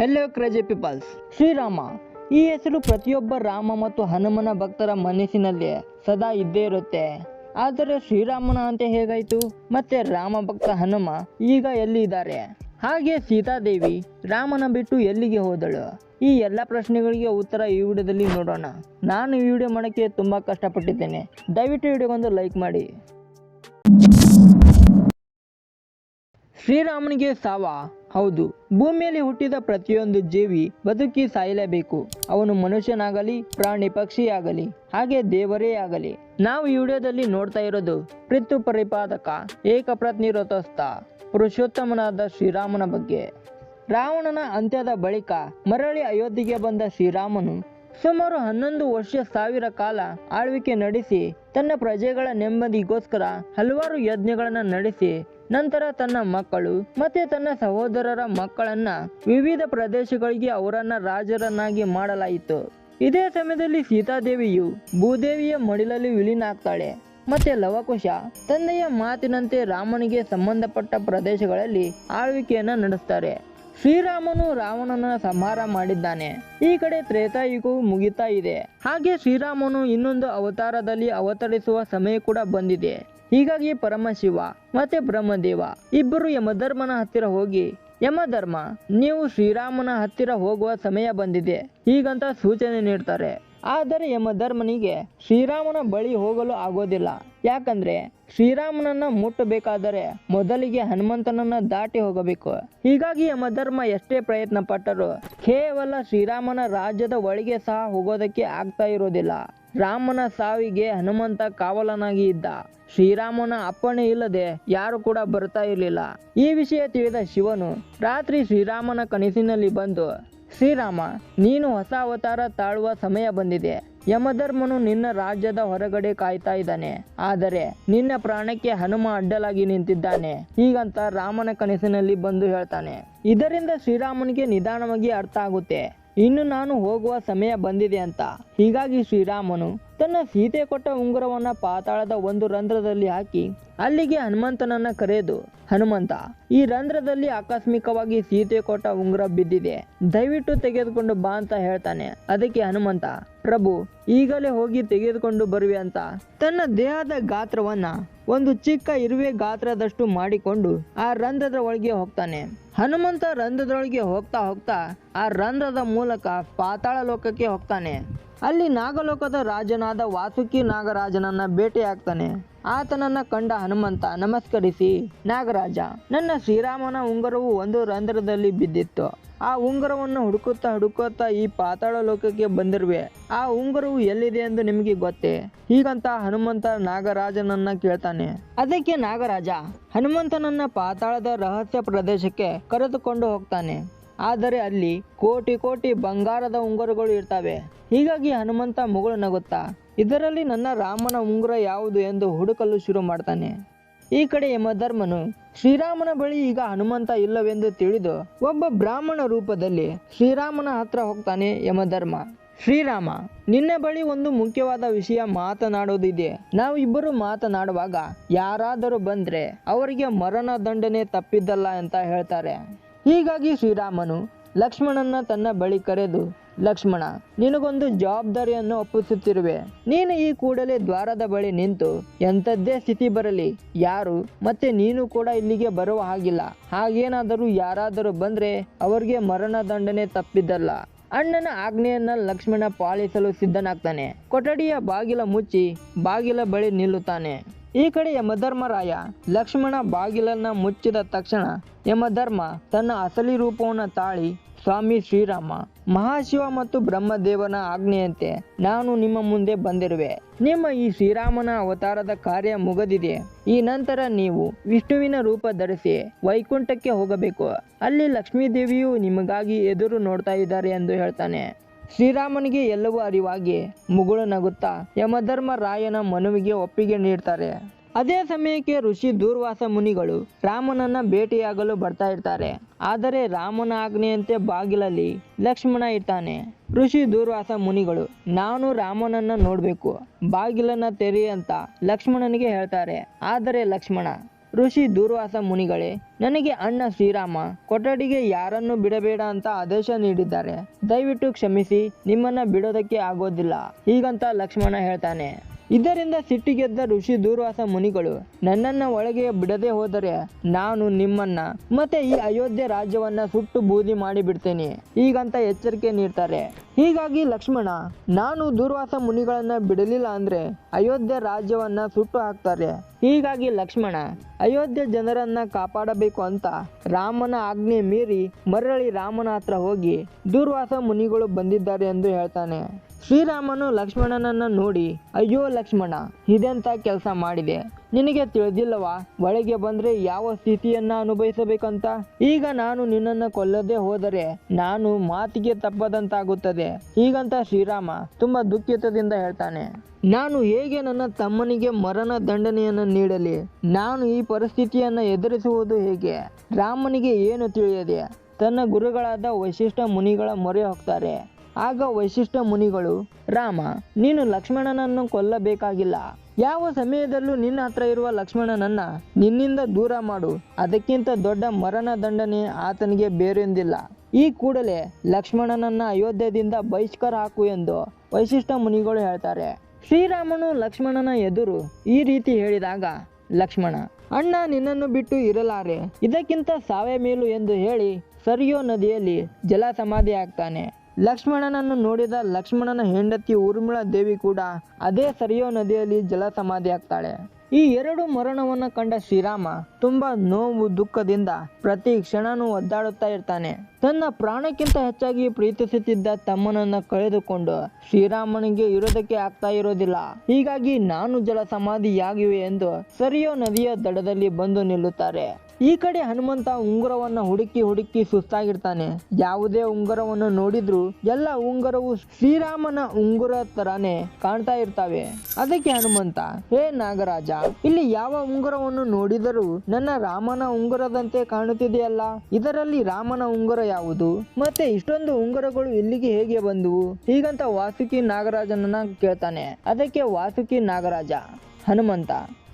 Hello crazy people's Shriram, ಈ ಹೆಸರು ಪ್ರತಿಯೊಬ್ಬ ರಾಮ ಮತ್ತು ಹನುಮನ ಭಕ್ತರ ಮನಸ್ಸಿನಲ್ಲಿ ಸದಾ ಇದ್ದೇ ಇರುತ್ತೆ. ಆದರೆ ಶ್ರೀರಾಮನ ಅಂತ ಹೇಗಾಯ್ತು? ಮತ್ತೆ ರಾಮ ಭಕ್ತ ಹನುಮ ಈಗ ಎಲ್ಲಿ ಇದ್ದಾರೆ ಹಾಗೆ ಸೀತಾದೇವಿ ರಾಮನ ಬಿಟ್ಟು ಎಲ್ಲಿಗೆ ಹೋದಳು? ಈ ಎಲ್ಲ ಪ್ರಶ್ನೆಗಳಿಗೆ ಉತ್ತರ ಈ ವಿಡಿಯೋದಲ್ಲಿ ನೋಡೋಣ. ನಾನು ಈ ವಿಡಿಯೋ ಮಾಡೋಕ್ಕೆ ತುಂಬ ಕಷ್ಟಪಟ್ಟಿದ್ದೇನೆ. ದಯವಿಟ್ಟು ವಿಡಿಯೋಗೊಂದು ಲೈಕ್ ಮಾಡಿ. ಶ್ರೀರಾಮನಿಗೆ ಸಾವ. ಹೌದು, ಭೂಮಿಯಲ್ಲಿ ಹುಟ್ಟಿದ ಪ್ರತಿಯೊಂದು ಜೀವಿ ಬದುಕಿ ಸಾಯಲೇಬೇಕು. ಅವನು ಮನುಷ್ಯನಾಗಲಿ, ಪ್ರಾಣಿ ಪಕ್ಷಿಯಾಗಲಿ, ಹಾಗೆ ದೇವರೇ ಆಗಲಿ. ನಾವು ಈ ವಿಡಿಯೋದಲ್ಲಿ ನೋಡ್ತಾ ಇರೋದು ಪಿತೃ ಪರಿಪಾದಕ ಏಕಪ್ರತ್ನಿ ರಥಸ್ಥ ಪುರುಷೋತ್ತಮನಾದ ಶ್ರೀರಾಮನ ಬಗ್ಗೆ. ರಾವಣನ ಅಂತ್ಯದ ಬಳಿಕ ಮರಳಿ ಅಯೋಧ್ಯೆಗೆ ಬಂದ ಶ್ರೀರಾಮನು ಸುಮಾರು ಹನ್ನೊಂದು ವರ್ಷ ಸಾವಿರ ಕಾಲ ಆಳ್ವಿಕೆ ನಡೆಸಿ ತನ್ನ ಪ್ರಜೆಗಳ ನೆಮ್ಮದಿಗೋಸ್ಕರ ಹಲವಾರು ಯಜ್ಞಗಳನ್ನು ನಡೆಸಿ ನಂತರ ತನ್ನ ಮಕ್ಕಳು ಮತ್ತೆ ತನ್ನ ಸಹೋದರರ ಮಕ್ಕಳನ್ನ ವಿವಿಧ ಪ್ರದೇಶಗಳಿಗೆ ಅವರನ್ನ ರಾಜರನ್ನಾಗಿ ಮಾಡಲಾಯಿತು. ಇದೇ ಸಮಯದಲ್ಲಿ ಸೀತಾದೇವಿಯು ಭೂದೇವಿಯ ಮಡಿಲಲ್ಲಿ ವಿಲೀನ ಆಗ್ತಾಳೆ ಮತ್ತೆ ಲವಕುಶ ತಂದೆಯ ಮಾತಿನಂತೆ ರಾಮನಿಗೆ ಸಂಬಂಧಪಟ್ಟ ಪ್ರದೇಶಗಳಲ್ಲಿ ಆಳ್ವಿಕೆಯನ್ನ ನಡೆಸ್ತಾರೆ. ಶ್ರೀರಾಮನು ರಾವಣನ ಸಂಹಾರ ಮಾಡಿದ್ದಾನೆ. ಈ ಕಡೆ ತ್ರೇತಾಯುಗವು ಮುಗಿತಾ ಇದೆ. ಹಾಗೆ ಶ್ರೀರಾಮನು ಇನ್ನೊಂದು ಅವತಾರದಲ್ಲಿ ಅವತರಿಸುವ ಸಮಯ ಕೂಡ ಬಂದಿದೆ. ಹೀಗಾಗಿ ಪರಮಶಿವ ಮತ್ತೆ ಬ್ರಹ್ಮದೇವ ಇಬ್ಬರು ಯಮಧರ್ಮನ ಹತ್ತಿರ ಹೋಗಿ, ಯಮಧರ್ಮ, ನೀವು ಶ್ರೀರಾಮನ ಹತ್ತಿರ ಹೋಗುವ ಸಮಯ ಬಂದಿದೆ, ಹೀಗಂತ ಸೂಚನೆ ನೀಡ್ತಾರೆ. ಆದರೆ ಯಮಧರ್ಮನಿಗೆ ಶ್ರೀರಾಮನ ಬಳಿ ಹೋಗಲು ಆಗೋದಿಲ್ಲ. ಯಾಕಂದ್ರೆ ಶ್ರೀರಾಮನನ್ನ ಮುಟ್ಟಬೇಕಾದರೆ ಮೊದಲಿಗೆ ಹನುಮಂತನನ್ನ ದಾಟಿ ಹೋಗಬೇಕು. ಹೀಗಾಗಿ ಯಮಧರ್ಮ ಎಷ್ಟೇ ಪ್ರಯತ್ನ ಪಟ್ಟರು ಕೇವಲ ಶ್ರೀರಾಮನ ರಾಜ್ಯದ ಒಳಗೆ ಸಹ ಹೋಗೋದಕ್ಕೆ ಆಗ್ತಾ ಇರೋದಿಲ್ಲ. ರಾಮನ ಸಾವಿಗೆ ಹನುಮಂತ ಕಾವಲನಾಗಿ ಇದ್ದ. ಶ್ರೀರಾಮನ ಅಪ್ಪಣೆ ಇಲ್ಲದೆ ಯಾರು ಕೂಡ ಬರ್ತಾ ಇರಲಿಲ್ಲ. ಈ ವಿಷಯ ತಿಳಿದ ಶಿವನು ರಾತ್ರಿ ಶ್ರೀರಾಮನ ಕನಸಿನಲ್ಲಿ ಬಂದು, ಶ್ರೀರಾಮ, ನೀನು ಹೊಸ ಅವತಾರ ತಾಳುವ ಸಮಯ ಬಂದಿದೆ. ಯಮಧರ್ಮನು ನಿನ್ನ ರಾಜ್ಯದ ಹೊರಗಡೆ ಕಾಯ್ತಾ ಇದ್ದಾನೆ. ಆದರೆ ನಿನ್ನ ಪ್ರಾಣಕ್ಕೆ ಹನುಮ ಅಡ್ಡಲಾಗಿ ನಿಂತಿದ್ದಾನೆ. ಹೀಗಂತ ರಾಮನ ಕನಸಿನಲ್ಲಿ ಬಂದು ಹೇಳ್ತಾನೆ. ಇದರಿಂದ ಶ್ರೀರಾಮನಿಗೆ ನಿಧಾನವಾಗಿ ಅರ್ಥ ಆಗುತ್ತೆ. ಇನ್ನು ನಾನು ಹೋಗುವ ಸಮಯ ಬಂದಿದೆ ಅಂತ. ಹೀಗಾಗಿ ಶ್ರೀರಾಮನು ತನ್ನ ಸೀತೆ ಕೊಟ್ಟ ಉಂಗುರವನ್ನ ಪಾತಾಳದ ಒಂದು ರಂಧ್ರದಲ್ಲಿ ಹಾಕಿ ಅಲ್ಲಿಗೆ ಹನುಮಂತನನ್ನ ಕರೆದು, ಹನುಮಂತ, ಈ ರಂಧ್ರದಲ್ಲಿ ಆಕಸ್ಮಿಕವಾಗಿ ಸೀತೆ ಕೊಟ್ಟ ಉಂಗುರ ಬಿದ್ದಿದೆ. ದಯವಿಟ್ಟು ತೆಗೆದುಕೊಂಡು ಬಾ ಅಂತ ಹೇಳ್ತಾನೆ. ಅದಕ್ಕೆ ಹನುಮಂತ, ಪ್ರಭು, ಈಗಲೇ ಹೋಗಿ ತೆಗೆದುಕೊಂಡು ಬರುವೆ ಅಂತ. ತನ್ನ ದೇಹದ ಗಾತ್ರವನ್ನ ಒಂದು ಚಿಕ್ಕ ಇರುವೆ ಗಾತ್ರದಷ್ಟು ಮಾಡಿಕೊಂಡು ಆ ರಂಧ್ರದ ಒಳಗೆ ಹೋಗ್ತಾನೆ. ಹನುಮಂತ ರಂಧ್ರದೊಳಗೆ ಹೋಗ್ತಾ ಹೋಗ್ತಾ ಆ ರಂಧ್ರದ ಮೂಲಕ ಪಾತಾಳ ಲೋಕಕ್ಕೆ ಹೋಗ್ತಾನೆ. ಅಲ್ಲಿ ನಾಗಲೋಕದ ರಾಜನಾದ ವಾಸುಕಿ ನಾಗರಾಜನನ್ನ ಭೇಟಿಯಾಗ್ತಾನೆ. ಆತನನ್ನ ಕಂಡ ಹನುಮಂತ, ನಮಸ್ಕರಿಸಿ, ನಾಗರಾಜ, ನನ್ನ ಶ್ರೀರಾಮನ ಉಂಗರವು ಒಂದು ರಂಧ್ರದಲ್ಲಿ ಬಿದ್ದಿತ್ತು. ಆ ಉಂಗರವನ್ನು ಹುಡುಕುತ್ತಾ ಹುಡುಕುತ್ತಾ ಈ ಪಾತಾಳ ಲೋಕಕ್ಕೆ ಬಂದಿರುವೆ. ಆ ಉಂಗರವು ಎಲ್ಲಿದೆ ಎಂದು ನಿಮಗೆ ಗೊತ್ತೇ? ಹೀಗಂತ ಹನುಮಂತ ನಾಗರಾಜನನ್ನ ಕೇಳ್ತಾನೆ. ಅದಕ್ಕೆ ನಾಗರಾಜ, ಹನುಮಂತನನ್ನ ಪಾತಾಳದ ರಹಸ್ಯ ಪ್ರದೇಶಕ್ಕೆ ಕರೆದುಕೊಂಡು ಹೋಗ್ತಾನೆ. ಆದರೆ ಅಲ್ಲಿ ಕೋಟಿ ಕೋಟಿ ಬಂಗಾರದ ಉಂಗುರಗಳು ಇರ್ತವೆ. ಹೀಗಾಗಿ ಹನುಮಂತ ಮುಗುಳು ನಗುತ್ತಾ, ಇದರಲ್ಲಿ ನನ್ನ ರಾಮನ ಉಂಗುರ ಯಾವುದು ಎಂದು ಹುಡುಕಲು ಶುರು ಮಾಡ್ತಾನೆ. ಈ ಕಡೆ ಯಮಧರ್ಮನು, ಶ್ರೀರಾಮನ ಬಳಿ ಈಗ ಹನುಮಂತ ಇಲ್ಲವೆಂದು ತಿಳಿದು ಒಬ್ಬ ಬ್ರಾಹ್ಮಣ ರೂಪದಲ್ಲಿ ಶ್ರೀರಾಮನ ಹತ್ರ ಹೋಗ್ತಾನೆ ಯಮಧರ್ಮ. ಶ್ರೀರಾಮ, ನಿನ್ನ ಬಳಿ ಒಂದು ಮುಖ್ಯವಾದ ವಿಷಯ ಮಾತನಾಡೋದಿದೆ. ನಾವು ಇಬ್ಬರು ಮಾತನಾಡುವಾಗ ಯಾರಾದರೂ ಬಂದ್ರೆ ಅವರಿಗೆ ಮರಣ ದಂಡನೆ ತಪ್ಪಿದ್ದಲ್ಲ ಅಂತ ಹೇಳ್ತಾರೆ. ಹೀಗಾಗಿ ಶ್ರೀರಾಮನು ಲಕ್ಷ್ಮಣನ ತನ್ನ ಬಳಿ ಕರೆದು, ಲಕ್ಷ್ಮಣ, ನಿನಗೊಂದು ಜವಾಬ್ದಾರಿಯನ್ನು ಒಪ್ಪಿಸುತ್ತಿರುವೆ. ನೀನು ಈ ಕೂಡಲೇ ದ್ವಾರದ ಬಳಿ ನಿಂತು ಎಂಥದ್ದೇ ಸ್ಥಿತಿ ಬರಲಿ. ಯಾರು ಮತ್ತೆ ನೀನು ಕೂಡ ಇಲ್ಲಿಗೆ ಬರುವ ಹಾಗಿಲ್ಲ. ಹಾಗೇನಾದರೂ ಯಾರಾದರೂ ಬಂದ್ರೆ ಅವರಿಗೆ ಮರಣ ದಂಡನೆ ತಪ್ಪಿದ್ದಲ್ಲ. ಅಣ್ಣನ ಆಜ್ಞೆಯನ್ನ ಲಕ್ಷ್ಮಣ ಪಾಲಿಸಲು ಸಿದ್ಧನಾಗ್ತಾನೆ. ಕೊಠಡಿಯ ಬಾಗಿಲ ಮುಚ್ಚಿ ಬಾಗಿಲ ಬಳಿ ನಿಲ್ಲುತ್ತಾನೆ. ಈ ಕಡೆ ಯಮಧರ್ಮರಾಯ ಲಕ್ಷ್ಮಣ ಬಾಗಿಲನ್ನ ಮುಚ್ಚಿದ ತಕ್ಷಣ ಯಮಧರ್ಮ ತನ್ನ ಅಸಲಿ ರೂಪವನ್ನು ತಾಳಿ ಸ್ವಾಮಿ ಶ್ರೀರಾಮ, ಮಹಾಶಿವ ಮತ್ತು ಬ್ರಹ್ಮದೇವನ ಆಜ್ಞೆಯಂತೆ ನಾನು ನಿಮ್ಮ ಮುಂದೆ ಬಂದಿರುವೆ. ನಿಮ್ಮ ಈ ಶ್ರೀರಾಮನ ಅವತಾರದ ಕಾರ್ಯ ಮುಗದಿದೆ. ಈ ನಂತರ ನೀವು ವಿಷ್ಣುವಿನ ರೂಪ ಧರಿಸಿ ವೈಕುಂಠಕ್ಕೆ ಹೋಗಬೇಕು. ಅಲ್ಲಿ ಲಕ್ಷ್ಮೀ ದೇವಿಯು ನಿಮಗಾಗಿ ಎದುರು ನೋಡ್ತಾ ಇದ್ದಾರೆ ಎಂದು ಹೇಳ್ತಾನೆ. ಶ್ರೀರಾಮನಿಗೆ ಎಲ್ಲವೂ ಅರಿವಾಗಿ ಮುಗುಳು ನಗುತ್ತಾ ಯಮಧರ್ಮ ರಾಯನ ಮನುವಿಗೆ ಒಪ್ಪಿಗೆ ನೀಡ್ತಾರೆ. ಅದೇ ಸಮಯಕ್ಕೆ ಋಷಿ ದೂರ್ವಾಸ ಮುನಿಗಳು ರಾಮನನ್ನ ಭೇಟಿಯಾಗಲು ಬರ್ತಾ ಇರ್ತಾರೆ. ಆದರೆ ರಾಮನ ಆಜ್ಞೆಯಂತೆ ಬಾಗಿಲಲ್ಲಿ ಲಕ್ಷ್ಮಣ ಇರ್ತಾನೆ. ಋಷಿ ದೂರ್ವಾಸ ಮುನಿಗಳು, ನಾನು ರಾಮನನ್ನ ನೋಡ್ಬೇಕು. ಬಾಗಿಲನ್ನ ತೆರಿ ಅಂತ ಲಕ್ಷ್ಮಣನಿಗೆ ಹೇಳ್ತಾರೆ. ಆದರೆ ಲಕ್ಷ್ಮಣ ಋಷಿ ದೂರ್ವಾಸ ಮುನಿಗಳೇ, ನನಗೆ ಅಣ್ಣ ಶ್ರೀರಾಮ, ಕೊಠಡಿಗೆ ಯಾರನ್ನು ಬಿಡಬೇಡ ಅಂತ ಆದೇಶ ನೀಡಿದ್ದಾರೆ. ದಯವಿಟ್ಟು ಕ್ಷಮಿಸಿ, ನಿಮ್ಮನ್ನ ಬಿಡೋದಕ್ಕೆ ಆಗೋದಿಲ್ಲ, ಹೀಗಂತ ಲಕ್ಷ್ಮಣ ಹೇಳ್ತಾನೆ. ಇದರಿಂದ ಸಿಟ್ಟಿಗೆದ್ದ ಋಷಿ ದೂರ್ವಾಸ ಮುನಿಗಳು ನನ್ನನ್ನ ಒಳಗೆ ಬಿಡದೆ ಹೋದರೆ ನಾನು ನಿಮ್ಮನ್ನ. ಮತ್ತೆ ಈ ಅಯೋಧ್ಯೆ ರಾಜ್ಯವನ್ನ ಸುಟ್ಟು ಬೂದಿ ಮಾಡಿ ಈಗಂತ ಎಚ್ಚರಿಕೆ ನೀಡ್ತಾರೆ. ಹೀಗಾಗಿ ಲಕ್ಷ್ಮಣ, ನಾನು ದೂರ್ವಾಸ ಮುನಿಗಳನ್ನ ಬಿಡಲಿಲ್ಲ ಅಂದ್ರೆ ಅಯೋಧ್ಯೆ ರಾಜ್ಯವನ್ನ ಸುಟ್ಟು ಹಾಕ್ತಾರೆ. ಹೀಗಾಗಿ ಲಕ್ಷ್ಮಣ, ಅಯೋಧ್ಯೆ ಜನರನ್ನ ಕಾಪಾಡಬೇಕು ಅಂತ ರಾಮನ ಆಜ್ಞೆ ಮೀರಿ ಮರಳಿ ರಾಮನ ಹತ್ರ ಹೋಗಿ ದೂರ್ವಾಸ ಮುನಿಗಳು ಬಂದಿದ್ದಾರೆ ಎಂದು ಹೇಳ್ತಾನೆ. ಶ್ರೀರಾಮನು ಲಕ್ಷ್ಮಣನನ್ನ ನೋಡಿ, ಅಯ್ಯೋ ಲಕ್ಷ್ಮಣ, ಇದೆಂತ ಕೆಲಸ ಮಾಡಿದೆ? ನಿನಗೆ ತಿಳಿದಿಲ್ಲವಾ? ಒಳಗೆ ಬಂದ್ರೆ ಯಾವ ಸ್ಥಿತಿಯನ್ನ ಅನುಭವಿಸಬೇಕಂತ? ಈಗ ನಾನು ನಿನ್ನನ್ನು ಕೊಲ್ಲದೆ ಹೋದರೆ ನಾನು ಮಾತಿಗೆ ತಪ್ಪದಂತಾಗುತ್ತದೆ. ಹೀಗಂತ ಶ್ರೀರಾಮ ತುಂಬಾ ದುಃಖಿತದಿಂದ ಹೇಳ್ತಾನೆ. ನಾನು ಹೇಗೆ ನನ್ನ ತಮ್ಮನಿಗೆ ಮರಣ ದಂಡನೆಯನ್ನು ನೀಡಲಿ? ನಾನು ಈ ಪರಿಸ್ಥಿತಿಯನ್ನು ಎದುರಿಸುವುದು ಹೇಗೆ? ರಾಮನಿಗೆ ಏನು ತಿಳಿಯದೆ? ತನ್ನ ಗುರುಗಳಾದ ವೈಶಿಷ್ಠ ಮುನಿಗಳ ಮೊರೆ ಹೋಗ್ತಾರೆ. ಆಗ ವೈಶಿಷ್ಠ ಮುನಿಗಳು, ರಾಮ, ನೀನು ಲಕ್ಷ್ಮಣನನ್ನು ಕೊಲ್ಲಬೇಕಾಗಿಲ್ಲ. ಯಾವ ಸಮಯದಲ್ಲೂ ನಿನ್ನ ಹತ್ರ ಇರುವ ಲಕ್ಷ್ಮಣನನ್ನ ನಿನ್ನಿಂದ ದೂರ ಮಾಡು. ಅದಕ್ಕಿಂತ ದೊಡ್ಡ ಮರಣ ದಂಡನೆ ಆತನಿಗೆ ಬೇರೆಂದಿಲ್ಲ. ಈ ಕೂಡಲೇ ಲಕ್ಷ್ಮಣನನ್ನ ಅಯೋಧ್ಯದಿಂದ ಬಹಿಷ್ಕಾರ ಹಾಕು ಎಂದು ವೈಶಿಷ್ಟ ಮುನಿಗಳು ಹೇಳ್ತಾರೆ. ಶ್ರೀರಾಮನು ಲಕ್ಷ್ಮಣನ ಎದುರು ಈ ರೀತಿ ಹೇಳಿದಾಗ, ಲಕ್ಷ್ಮಣ, ಅಣ್ಣ ನಿನ್ನನ್ನು ಬಿಟ್ಟು ಇರಲಾರೆ. ಇದಕ್ಕಿಂತ ಸಾವೇ ಮೇಲು ಎಂದು ಹೇಳಿ ಸರಿಯೋ ನದಿಯಲ್ಲಿ ಜಲ ಸಮಾಧಿ ಆಗ್ತಾನೆ ಲಕ್ಷ್ಮಣನನ್ನು ನೋಡಿದ ಲಕ್ಷ್ಮಣನ ಹೆಂಡತಿ ಊರ್ಮಿಳಾ ದೇವಿ ಕೂಡ ಅದೇ ಸರಿಯೋ ನದಿಯಲ್ಲಿ ಜಲ ಸಮಾಧಿ ಆಗ್ತಾಳೆ. ಈ ಎರಡು ಮರಣವನ್ನು ಕಂಡ ಶ್ರೀರಾಮ ತುಂಬಾ ನೋವು ದುಃಖದಿಂದ ಪ್ರತಿ ಕ್ಷಣನೂ ಒದ್ದಾಡುತ್ತಾ ಇರ್ತಾನೆ. ತನ್ನ ಪ್ರಾಣಕ್ಕಿಂತ ಹೆಚ್ಚಾಗಿ ಪ್ರೀತಿಸುತ್ತಿದ್ದ ತಮ್ಮನನ್ನ ಕಳೆದುಕೊಂಡು ಶ್ರೀರಾಮನಿಗೆ ಇರೋದಕ್ಕೆ ಆಗ್ತಾ ಇರೋದಿಲ್ಲ. ಹೀಗಾಗಿ ನಾನು ಜಲ ಸಮಾಧಿಯಾಗಿವೆ ಎಂದು ಸರಿಯೋ ನದಿಯ ದಡದಲ್ಲಿ ಬಂದು ನಿಲ್ಲುತ್ತಾರೆ. ಈ ಕಡೆ ಹನುಮಂತ ಉಂಗುರವನ್ನ ಹುಡುಕಿ ಹುಡುಕಿ ಸುಸ್ತಾಗಿರ್ತಾನೆ. ಯಾವುದೇ ಉಂಗುರವನ್ನು ನೋಡಿದ್ರು ಎಲ್ಲ ಉಂಗುರವು ಶ್ರೀರಾಮನ ಉಂಗುರ ತರಾನೇ ಕಾಣ್ತಾ ಇರ್ತಾವೆ. ಅದಕ್ಕೆ ಹನುಮಂತ, ಹೇ ನಾಗರಾಜ, ಇಲ್ಲಿ ಯಾವ ಉಂಗುರವನ್ನು ನೋಡಿದರೂ ನನ್ನ ರಾಮನ ಉಂಗುರದಂತೆ ಕಾಣುತ್ತಿದೆಯಲ್ಲ? ಇದರಲ್ಲಿ ರಾಮನ ಉಂಗುರ ಯಾವುದು? ಮತ್ತೆ ಇಷ್ಟೊಂದು ಉಂಗುರಗಳು ಇಲ್ಲಿಗೆ ಹೇಗೆ ಬಂದುವು? ಹೀಗಂತ ವಾಸುಕಿ ನಾಗರಾಜನನ್ನ ಕೇಳ್ತಾನೆ. ಅದಕ್ಕೆ ವಾಸುಕಿ ನಾಗರಾಜ, ಹನುಮಂತ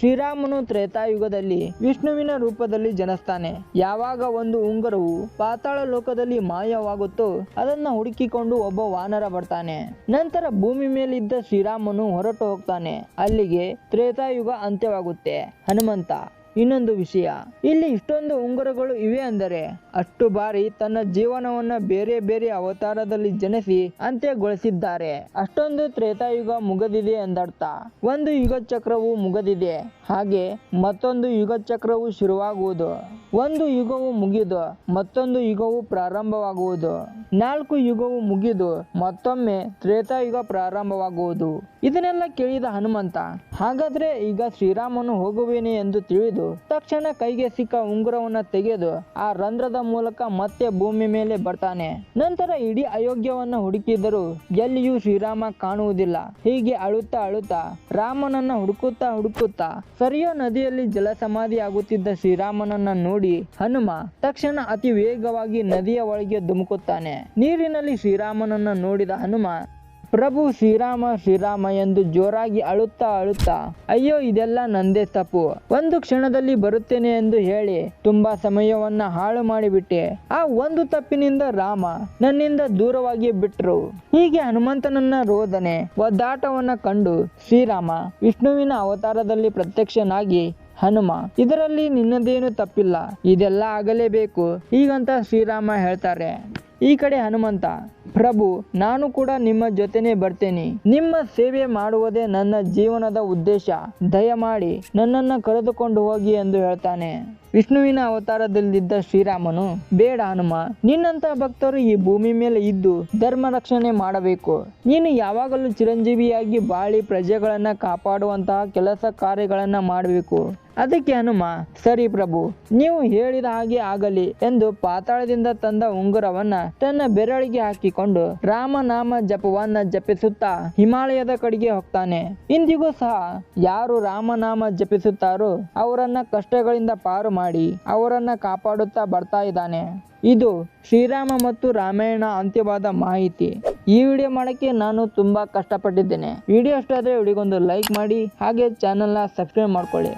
ಶ್ರೀರಾಮನು ತ್ರೇತಾಯುಗದಲ್ಲಿ ವಿಷ್ಣುವಿನ ರೂಪದಲ್ಲಿ ಜನಿಸ್ತಾನೆ. ಯಾವಾಗ ಒಂದು ಉಂಗರವು ಪಾತಾಳ ಲೋಕದಲ್ಲಿ ಮಾಯವಾಗುತ್ತೋ ಅದನ್ನ ಹುಡುಕಿಕೊಂಡು ಒಬ್ಬ ವಾನರ ಬರ್ತಾನೆ. ನಂತರ ಭೂಮಿ ಮೇಲಿದ್ದ ಶ್ರೀರಾಮನು ಹೊರಟು ಹೋಗ್ತಾನೆ. ಅಲ್ಲಿಗೆ ತ್ರೇತಾಯುಗ ಅಂತ್ಯವಾಗುತ್ತೆ. ಹನುಮಂತ ಇನ್ನೊಂದು ವಿಷಯ. ಇಲ್ಲಿ ಇಷ್ಟೊಂದು ಉಂಗುರಗಳು ಇವೆ ಅಂದರೆ, ಅಷ್ಟು ಬಾರಿ ತನ್ನ ಜೀವನವನ್ನ ಬೇರೆ ಬೇರೆ ಅವತಾರದಲ್ಲಿ ಜನಿಸಿ ಅಂತ್ಯಗೊಳಿಸಿದ್ದಾರೆ. ಅಷ್ಟೊಂದು ತ್ರೇತಾಯುಗ ಮುಗದಿದೆ ಎಂದರ್ಥ. ಒಂದು ಯುಗ ಚಕ್ರವು ಮುಗದಿದೆ. ಹಾಗೆ ಮತ್ತೊಂದು ಯುಗ ಚಕ್ರವು ಶುರುವಾಗುವುದು. ಒಂದು ಯುಗವು ಮುಗಿದು, ಮತ್ತೊಂದು ಯುಗವು ಪ್ರಾರಂಭವಾಗುವುದು. ನಾಲ್ಕು ಯುಗವು ಮುಗಿದು, ಮತ್ತೊಮ್ಮೆ ತ್ರೇತಾಯುಗ ಪ್ರಾರಂಭವಾಗುವುದು. ಇದನ್ನೆಲ್ಲ ಕೇಳಿದ ಹನುಮಂತ, ಹಾಗಾದ್ರೆ ಈಗ ಶ್ರೀರಾಮನು ಹೋಗುವೇನೆ ಎಂದು ತಿಳಿದು ತಕ್ಷಣ ಕೈಗೆ ಸಿಕ್ಕ ಉಂಗುರವನ್ನ ತೆಗೆದು ಆ ರಂಧ್ರದ ಮೂಲಕ ಮತ್ತೆ ಭೂಮಿ ಮೇಲೆ ಬರ್ತಾನೆ. ನಂತರ ಇಡೀ ಅಯೋಗ್ಯವನ್ನ ಹುಡುಕಿದರೂ ಎಲ್ಲಿಯೂ ಶ್ರೀರಾಮ ಕಾಣುವುದಿಲ್ಲ. ಹೀಗೆ ಅಳುತ್ತಾ ಅಳುತ್ತಾ ರಾಮನನ್ನ ಹುಡುಕುತ್ತಾ ಹುಡುಕುತ್ತಾ ಸರಿಯೋ ನದಿಯಲ್ಲಿ ಜಲಸಮಾಧಿ ಆಗುತ್ತಿದ್ದ ಶ್ರೀರಾಮನನ್ನ ನೋಡಿ ಹನುಮ ತಕ್ಷಣ ಅತಿ ವೇಗವಾಗಿ ನದಿಯ ಒಳಗೆ ಧುಮುಕುತ್ತಾನೆ. ನೀರಿನಲ್ಲಿ ಶ್ರೀರಾಮನನ್ನ ನೋಡಿದ ಹನುಮ ಪ್ರಭು ಶ್ರೀರಾಮ ಶ್ರೀರಾಮ ಎಂದು ಜೋರಾಗಿ ಅಳುತ್ತಾ ಅಳುತ್ತಾ, ಅಯ್ಯೋ, ಇದೆಲ್ಲ ನಂದೇ ತಪ್ಪು. ಒಂದು ಕ್ಷಣದಲ್ಲಿ ಬರುತ್ತೇನೆ ಎಂದು ಹೇಳಿ ತುಂಬಾ ಸಮಯವನ್ನ ಹಾಳು ಮಾಡಿಬಿಟ್ಟೆ. ಆ ಒಂದು ತಪ್ಪಿನಿಂದ ರಾಮ ನನ್ನಿಂದ ದೂರವಾಗಿ ಬಿಟ್ರು. ಹೀಗೆ ಹನುಮಂತನನ್ನ ರೋದನೆ, ಒದ್ದಾಟವನ್ನ ಕಂಡು ಶ್ರೀರಾಮ ವಿಷ್ಣುವಿನ ಅವತಾರದಲ್ಲಿ ಪ್ರತ್ಯಕ್ಷನಾಗಿ, ಹನುಮ, ಇದರಲ್ಲಿ ನಿನ್ನದೇನು ತಪ್ಪಿಲ್ಲ. ಇದೆಲ್ಲ ಆಗಲೇಬೇಕು. ಹೀಗಂತ ಶ್ರೀರಾಮ ಹೇಳ್ತಾರೆ. ಈ ಕಡೆ ಹನುಮಂತ ಪ್ರಭು, ನಾನು ಕೂಡ ನಿಮ್ಮ ಜೊತೆನೆ ಬರ್ತೇನೆ. ನಿಮ್ಮ ಸೇವೆ ಮಾಡುವುದೇ ನನ್ನ ಜೀವನದ ಉದ್ದೇಶ. ದಯಮಾಡಿ ನನ್ನನ್ನು ಕರೆದುಕೊಂಡು ಹೋಗಿ ಎಂದು ಹೇಳ್ತಾನೆ. ವಿಷ್ಣುವಿನ ಅವತಾರದಲ್ಲಿದ್ದ ಶ್ರೀರಾಮನು, ಬೇಡ ಹನುಮ ನಿನ್ನಂತ ಭಕ್ತರು ಈ ಭೂಮಿ ಮೇಲೆ ಇದ್ದು ಧರ್ಮ ರಕ್ಷಣೆ ಮಾಡಬೇಕು. ನೀನು ಯಾವಾಗಲೂ ಚಿರಂಜೀವಿಯಾಗಿ ಬಾಳಿ ಪ್ರಜೆಗಳನ್ನ ಕಾಪಾಡುವಂತಹ ಕೆಲಸ ಕಾರ್ಯಗಳನ್ನ ಮಾಡಬೇಕು. ಅದಕ್ಕೆ ಹನುಮ, ಸರಿ ಪ್ರಭು, ನೀವು ಹೇಳಿದ ಹಾಗೆ ಆಗಲಿ ಎಂದು ಪಾತಾಳದಿಂದ ತಂದ ಉಂಗುರವನ್ನ ತನ್ನ ಬೆರಳಿಗೆ ಹಾಕಿಕೊಂಡು ರಾಮನಾಮ ಜಪವನ್ನ ಜಪಿಸುತ್ತಾ ಹಿಮಾಲಯದ ಕಡೆಗೆ ಹೋಗ್ತಾನೆ. ಇಂದಿಗೂ ಸಹ ಯಾರು ರಾಮನಾಮ ಜಪಿಸುತ್ತಾರೋ ಅವರನ್ನ ಕಷ್ಟಗಳಿಂದ ಪಾರು ಮಾಡಿ ಅವರನ್ನ ಕಾಪಾಡುತ್ತಾ ಬರ್ತಾ ಇದ್ದಾನೆ. ಇದು ಶ್ರೀರಾಮ ಮತ್ತು ರಾಮಾಯಣ ಅಂತ್ಯವಾದ ಮಾಹಿತಿ. ಈ ವಿಡಿಯೋ ಮಾಡಕ್ಕೆ ನಾನು ತುಂಬಾ ಕಷ್ಟಪಟ್ಟಿದ್ದೇನೆ. ವಿಡಿಯೋ ಇಷ್ಟ ಆದರೆ ವಿಡಿಯೋಗೊಂದು ಲೈಕ್ ಮಾಡಿ, ಹಾಗೆ ಚಾನೆಲ್ನ ಸಬ್ಸ್ಕ್ರೈಬ್ ಮಾಡ್ಕೊಳ್ಳಿ.